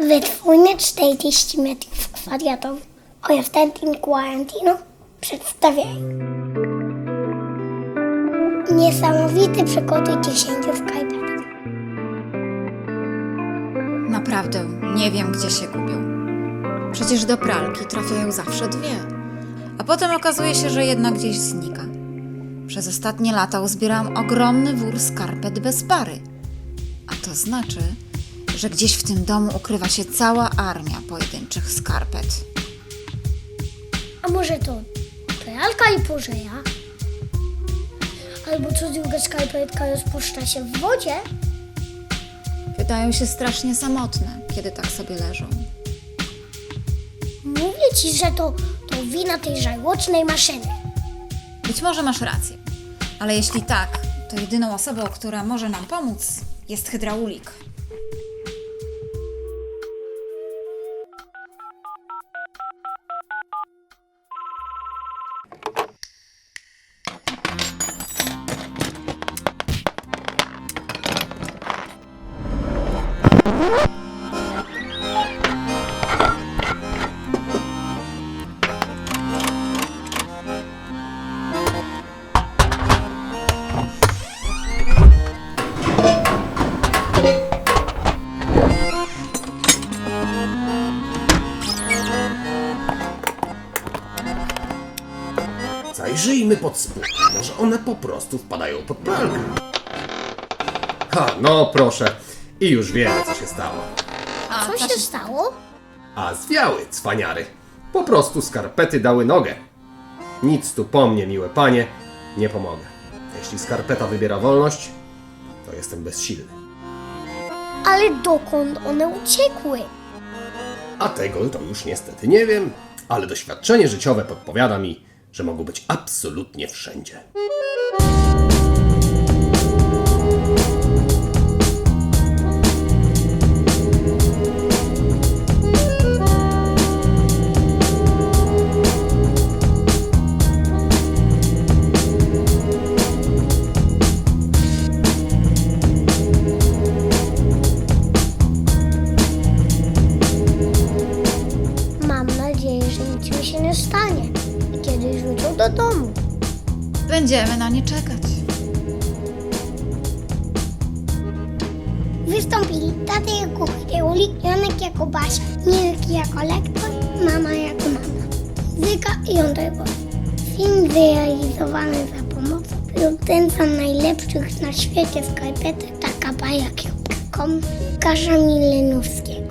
Wytwórnia 40 metrów kwadratowych Ojaftętin Quarantino przedstawiają niesamowity przekody 10 skarbetów. Naprawdę nie wiem, gdzie się gubią. Przecież do pralki trafiają zawsze dwie. A potem okazuje się, że jedna gdzieś znika. Przez ostatnie lata uzbierałam ogromny wór skarpet bez pary. A to znaczy, że gdzieś w tym domu ukrywa się cała armia pojedynczych skarpet. A może to pralka i pożeja? Albo co druga skarpetka rozpuszcza się w wodzie? Wydają się strasznie samotne, kiedy tak sobie leżą. Mówię ci, że to, to wina tej żarłocznej maszyny. Być może masz rację, ale jeśli tak, to jedyną osobą, która może nam pomóc, jest hydraulik. Zajrzyjmy pod spód. Może one po prostu wpadają pod pralkę. Ha, no proszę. I już wiemy, co się stało. A Co się stało? A zwiały, cwaniary. Po prostu skarpety dały nogę. Nic tu po mnie, miłe panie, nie pomogę. Jeśli skarpeta wybiera wolność, to jestem bezsilny. Ale dokąd one uciekły? A tego to już niestety nie wiem, ale doświadczenie życiowe podpowiada mi, że mogą być absolutnie wszędzie. Do domu. Będziemy na nie czekać. Wystąpili tata jako hydraulik, Janek jako Basia, Mirek jako lektor, mama jako mama. Zyka i Ondrego. Film wyrealizowany za pomocą producenta najlepszych na świecie skarpetek taka baja.com Kasza Milenowskiego.